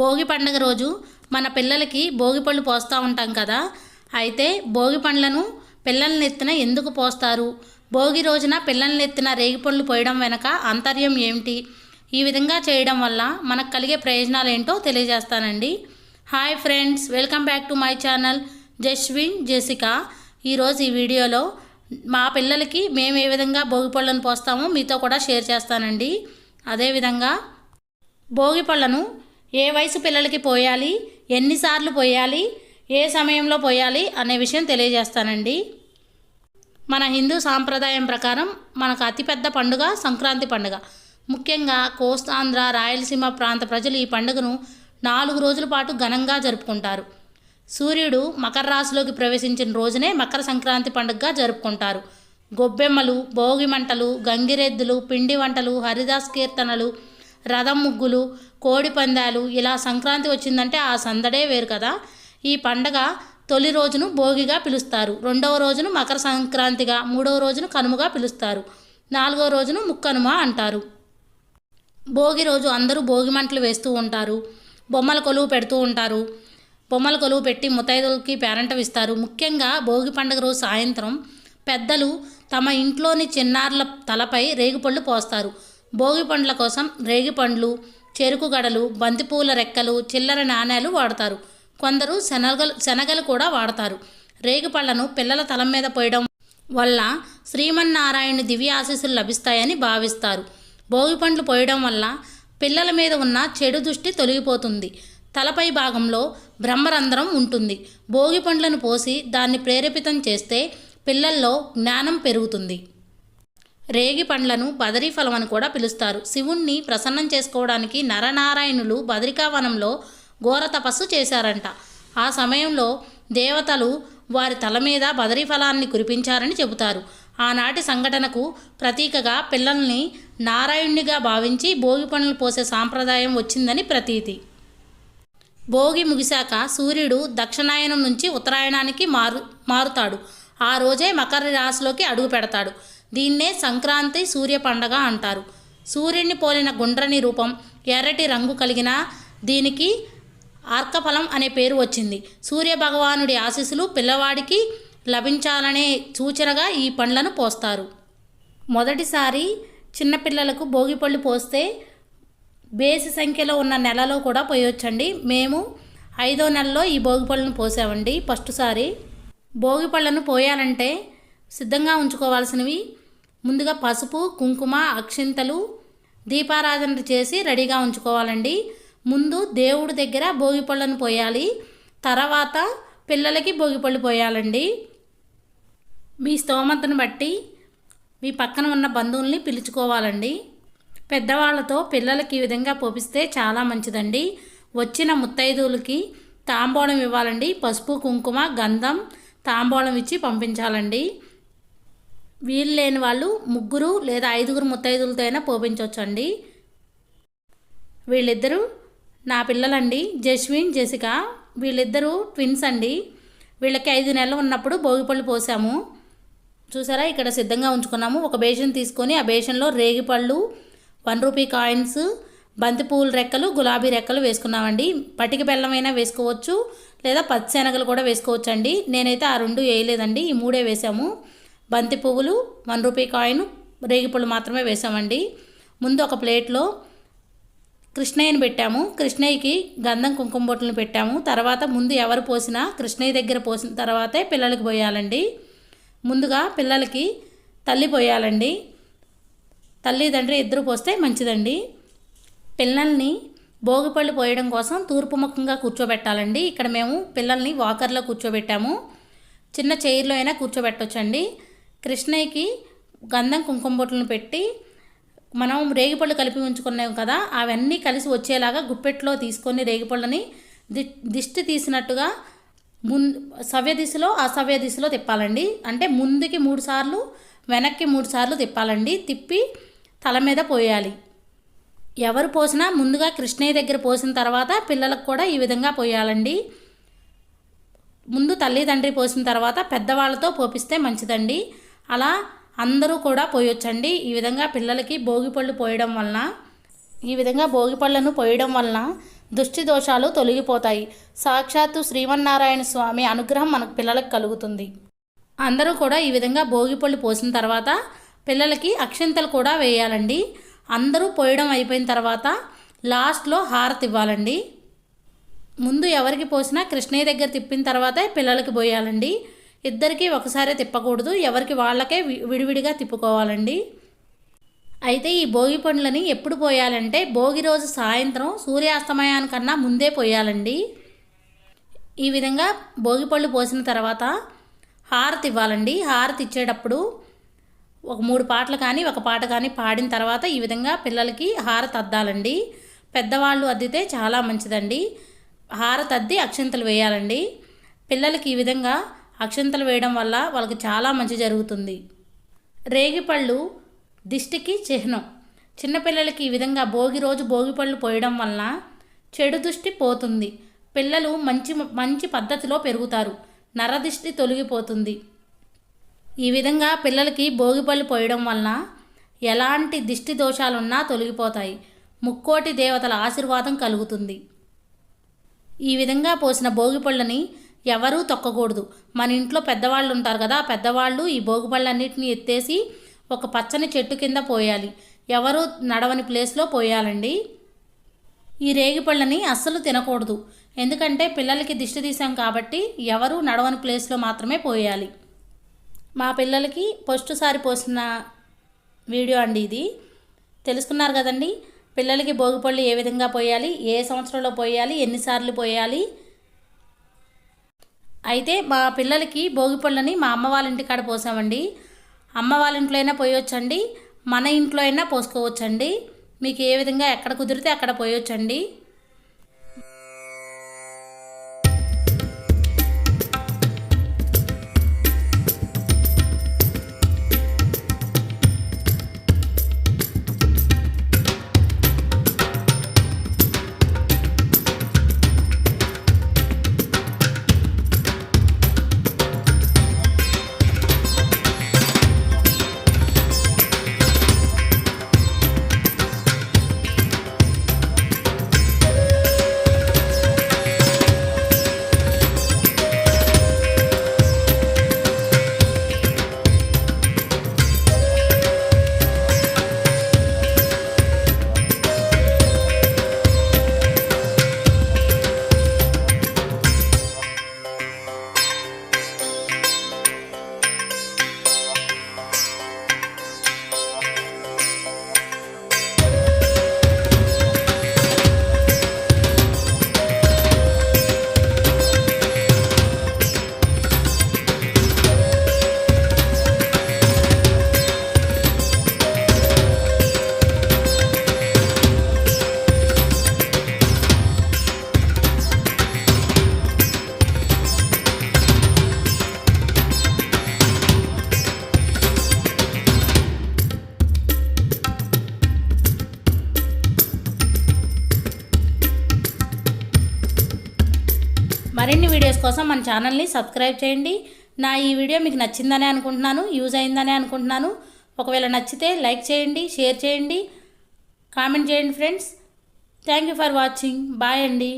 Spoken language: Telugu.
భోగి పండగ రోజు మన పిల్లలకి భోగి పళ్ళు పోస్తూ ఉంటాం కదా. అయితే భోగి పండ్లను పిల్లల నెత్తిన ఎందుకు పోస్తారు? భోగి రోజున పిల్లల నెత్తిన రేగి పళ్ళు పోయడం వెనక అంతర్యం ఏమిటి? ఈ విధంగా చేయడం వల్ల మనకు కలిగే ప్రయోజనాలు ఏంటో తెలియజేస్తానండి. Hi friends welcome back to my channel Jaswin Jessica. ఈరోజు ఈ వీడియోలో మా పిల్లలకి మేము ఏ విధంగా భోగి పళ్ళను పోస్తామో మీతో కూడా షేర్ చేస్తానండి. అదేవిధంగా భోగి పళ్ళను ఏ వయసు పిల్లలకి పోయాలి? ఎన్నిసార్లు పోయాలి? ఏ సమయంలో పోయాలి? అనే విషయం తెలియజేస్తానండి. మన హిందూ సాంప్రదాయం ప్రకారం మనకు అతిపెద్ద పండుగ సంక్రాంతి పండుగ. ముఖ్యంగా కోస్తాంధ్ర రాయలసీమ ప్రాంత ప్రజలు ఈ పండుగను నాలుగు రోజుల పాటు ఘనంగా జరుపుకుంటారు. సూర్యుడు మకర రాశిలోకి ప్రవేశించిన రోజునే మకర సంక్రాంతి పండుగగా జరుపుకుంటారు. గొబ్బెమ్మలు భోగి మంటలు గంగిరెద్దులు పిండి వంటలు హరిదాస్ కీర్తనలు రథం ముగ్గులు కోడి పందాలు ఇలా సంక్రాంతి వచ్చిందంటే ఆ సందడే వేరు కదా. ఈ పండగ తొలి రోజును భోగిగా పిలుస్తారు. రెండవ రోజును మకర సంక్రాంతిగా మూడవ రోజును కనుమగా పిలుస్తారు. నాలుగవ రోజును ముక్కనుమ అంటారు. భోగి రోజు అందరూ భోగి మంటలు వేస్తూ ఉంటారు. బొమ్మల కొలువు పెడుతూ ఉంటారు. బొమ్మల కొలువు పెట్టి ముతైదులకి పేరంటం ఇస్తారు ముఖ్యంగా భోగి పండుగ రోజు సాయంత్రం పెద్దలు తమ ఇంట్లోని చిన్నారుల తలపై రేగిపళ్ళు పోస్తారు. భోగి పండ్ల కోసం రేగిపండ్లు చెరుకు గడలు బంతిపూల రెక్కలు చిల్లర నాణేలు వాడతారు. కొందరు శనగలు శనగలు కూడా వాడతారు. రేగి పళ్ళను పిల్లల తల మీద పోయడం వల్ల శ్రీమన్నారాయణ దివ్య ఆశీస్సులు లభిస్తాయని భావిస్తారు. భోగి పండ్లు పోయడం వల్ల పిల్లల మీద ఉన్న చెడు దృష్టి తొలగిపోతుంది. తలపై భాగంలో బ్రహ్మరంధ్రం ఉంటుంది. భోగి పండ్లను పోసి దాన్ని ప్రేరేపితం చేస్తే పిల్లల్లో జ్ఞానం పెరుగుతుంది. రేగి పండ్లను బదరీ ఫలం అని కూడా పిలుస్తారు. శివుణ్ణి ప్రసన్నం చేసుకోవడానికి నరనారాయణులు బదరికావనంలో ఘోర తపస్సు చేశారంట. ఆ సమయంలో దేవతలు వారి తల మీద బదరీ ఫలాన్ని కురిపించారని చెబుతారు. ఆనాటి సంఘటనకు ప్రతీకగా పిల్లల్ని నారాయణునిగా భావించి భోగి పనులు పోసే సాంప్రదాయం వచ్చిందని ప్రతీతి. భోగి ముగిశాక సూర్యుడు దక్షిణాయనం నుంచి ఉత్తరాయణానికి మారు మారుతాడు. ఆ రోజే మకర రాశిలోకి అడుగు పెడతాడు. దీన్నే సంక్రాంతి సూర్య పండగ అంటారు. సూర్యుని పోలిన గుండ్రని రూపం ఎర్రటి రంగు కలిగిన దీనికి ఆర్కఫలం అనే పేరు వచ్చింది. సూర్య భగవానుడి ఆశీస్సులు పిల్లవాడికి లభించాలనే సూచనగా ఈ పండ్లను పోస్తారు. మొదటిసారి చిన్నపిల్లలకు భోగిపళ్ళు పోస్తే బేసి సంఖ్యలో ఉన్న నెలలో కూడా పోయొచ్చండి. మేము ఐదో నెలలో ఈ భోగిపళ్ళను పోసామండి. ఫస్ట్ సారి భోగిపళ్ళను పోయాలంటే సిద్ధంగా ఉంచుకోవాల్సినవి ముందుగా పసుపు కుంకుమ అక్షింతలు దీపారాధన చేసి రెడీగా ఉంచుకోవాలండి. ముందు దేవుడి దగ్గర భోగిపళ్ళను పోయాలి. తర్వాత పిల్లలకి భోగిపళ్ళు పోయాలండి. మీ స్తోమతను బట్టి మీ పక్కన ఉన్న బంధువుల్ని పిలుచుకోవాలండి. పెద్దవాళ్ళతో పిల్లలకి ఈ విధంగా పోపిస్తే చాలా మంచిదండి. వచ్చిన ముత్తైదువులకి తాంబూలం ఇవ్వాలండి. పసుపు కుంకుమ గంధం తాంబూలం ఇచ్చి పంపించాలండి. వీలు లేని వాళ్ళు ముగ్గురు లేదా ఐదుగురు ముత్తైదులతో అయినా పోపించవచ్చండి. వీళ్ళిద్దరూ నా పిల్లలండి జస్విన్ జెసిక. వీళ్ళిద్దరూ ట్విన్స్ అండి. వీళ్ళకి ఐదు నెలలు ఉన్నప్పుడు భోగిపళ్ళు పోసాము. చూసారా? ఇక్కడ సిద్ధంగా ఉంచుకున్నాము. ఒక బేషన్ తీసుకొని ఆ బేషన్లో రేగిపళ్ళు వన్ రూపీ కాయిన్స్ బంతిపూల రెక్కలు గులాబీ రెక్కలు వేసుకున్నామండి. పటిక బెల్లమైనా వేసుకోవచ్చు లేదా పచ్చిశనగలు కూడా వేసుకోవచ్చు అండి నేనైతే ఆ రెండు వేయలేదండి. ఈ మూడే వేసాము. బంతి పువ్వులు వన్ రూపీ కాయిన్ రేగిపళ్ళు మాత్రమే వేసామండి. ముందు ఒక ప్లేట్లో కృష్ణయ్యని పెట్టాము. కృష్ణయ్యకి గంధం కుంకుమ బొట్టులను పెట్టాము. తర్వాత ముందు ఎవరు పోసినా కృష్ణయ్య దగ్గర పోసిన తర్వాతే పిల్లలకి పోయాలండి. ముందుగా పిల్లలకి తల్లి పోయాలండి. తల్లి తండ్రి ఇద్దరు పోస్తే మంచిదండి. పిల్లల్ని భోగిపళ్ళు పోయడం కోసం తూర్పు ముఖంగా కూర్చోబెట్టాలండి. ఇక్కడ మేము పిల్లల్ని వాకర్లో కూర్చోబెట్టాము. చిన్న చైర్లో అయినా కూర్చోబెట్టొచ్చండి. కృష్ణయ్యకి గంధం కుంకుమ బొట్లను పెట్టి మనం రేగిపళ్ళు కలిపి ఉంచుకున్నాం కదా అవన్నీ కలిసి వచ్చేలాగా గుప్పెట్లో తీసుకొని రేగిపళ్ళని ది దిష్టి తీసినట్టుగా ముందు సవ్య దిశలో అసవ్య దిశలో తిప్పాలండి. అంటే ముందుకి మూడు సార్లు వెనక్కి మూడు సార్లు తిప్పాలండి. తిప్పి తల మీద పోయాలి. ఎవరు పోసినా ముందుగా కృష్ణయ్య దగ్గర పోసిన తర్వాత పిల్లలకు కూడా ఈ విధంగా పోయాలండి. ముందు తల్లి తండ్రి పోసిన తర్వాత పెద్దవాళ్ళతో పోపిస్తే మంచిదండి. అలా అందరూ కూడా పోయొచ్చండి. ఈ విధంగా పిల్లలకి భోగిపళ్ళు పోయడం వలన ఈ విధంగా భోగిపళ్ళను పోయడం వలన దుష్టి దోషాలు తొలగిపోతాయి. సాక్షాత్తు శ్రీమన్నారాయణ స్వామి అనుగ్రహం మనకు పిల్లలకు కలుగుతుంది. అందరూ కూడా ఈ విధంగా భోగిపళ్ళు పోసిన తర్వాత పిల్లలకి అక్షింతలు కూడా వేయాలండి. అందరూ పోయడం అయిపోయిన తర్వాత లాస్ట్లో హారతి ఇవ్వాలండి. ముందు ఎవరికి పోసినా కృష్ణయ్య దగ్గర తిప్పిన తర్వాతే పిల్లలకి పోయాలండి. ఇద్దరికీ ఒకసారే తిప్పకూడదు ఎవరికి వాళ్ళకే విడివిడిగా తిప్పుకోవాలండి. అయితే ఈ భోగి పండ్లని ఎప్పుడు పోయాలంటే భోగి రోజు సాయంత్రం సూర్యాస్తమయానికన్నా ముందే పోయాలండి. ఈ విధంగా భోగి పళ్ళు పోసిన తర్వాత హారతి ఇవ్వాలండి. హారతి ఇచ్చేటప్పుడు ఒక మూడు పాటలు కానీ ఒక పాట కానీ పాడిన తర్వాత ఈ విధంగా పిల్లలకి హారతి అద్దాలండి. పెద్దవాళ్ళు అద్దితే చాలా మంచిదండి. హారతి అద్ది అక్షంతలు వేయాలండి. పిల్లలకి ఈ విధంగా అక్షంతలు వేయడం వల్ల వాళ్ళకి చాలా మంచి జరుగుతుంది. రేగిపళ్ళు దిష్టికి చిహ్నం. చిన్నపిల్లలకి ఈ విధంగా భోగి రోజు భోగి పళ్ళు పోయడం వలన చెడు దృష్టి పోతుంది. పిల్లలు మంచి మంచి పద్ధతిలో పెరుగుతారు. నరదిష్టి తొలగిపోతుంది. ఈ విధంగా పిల్లలకి భోగిపళ్ళు పోయడం వలన ఎలాంటి దిష్టి దోషాలున్నా తొలగిపోతాయి. ముక్కోటి దేవతల ఆశీర్వాదం కలుగుతుంది. ఈ విధంగా పోసిన భోగిపళ్ళని ఎవరూ తొక్కకూడదు. మన ఇంట్లో పెద్దవాళ్ళు ఉంటారు కదా పెద్దవాళ్ళు ఈ భోగిపళ్ళన్నిటిని ఎత్తేసి ఒక పచ్చని చెట్టు కింద పోయాలి. ఎవరు నడవని ప్లేస్లో పోయాలండి. ఈ రేగిపళ్ళని అస్సలు తినకూడదు. ఎందుకంటే పిల్లలకి దిష్టి తీసాం కాబట్టి ఎవరు నడవని ప్లేస్లో మాత్రమే పోయాలి. మా పిల్లలకి ఫస్ట్ సారి పోసిన వీడియో అండి ఇది. తెలుసుకున్నారు కదండి పిల్లలకి భోగిపళ్ళు ఏ విధంగా పోయాలి ఏ సంవత్సరంలో పోయాలి ఎన్నిసార్లు పోయాలి అయితే మా పిల్లలకి భోగిపళ్ళని మా అమ్మ వాళ్ళ ఇంటికాడ పోసామండి. అమ్మ వాళ్ళ ఇంట్లో అయినా పోయొచ్చండి. మన ఇంట్లో అయినా పోసుకోవచ్చండి. మీకు ఏ విధంగా ఎక్కడ కుదిరితే అక్కడ పోయొచ్చండి. మన ఛానల్ని సబ్స్క్రైబ్ చేయండి. నా ఈ వీడియో మీకు నచ్చిందనే అనుకుంటున్నాను యూజ్ అయిందనే అనుకుంటున్నాను. ఒకవేళ నచ్చితే లైక్ చేయండి షేర్ చేయండి కామెంట్ చేయండి friends. Thank you for watching. Bye అండి.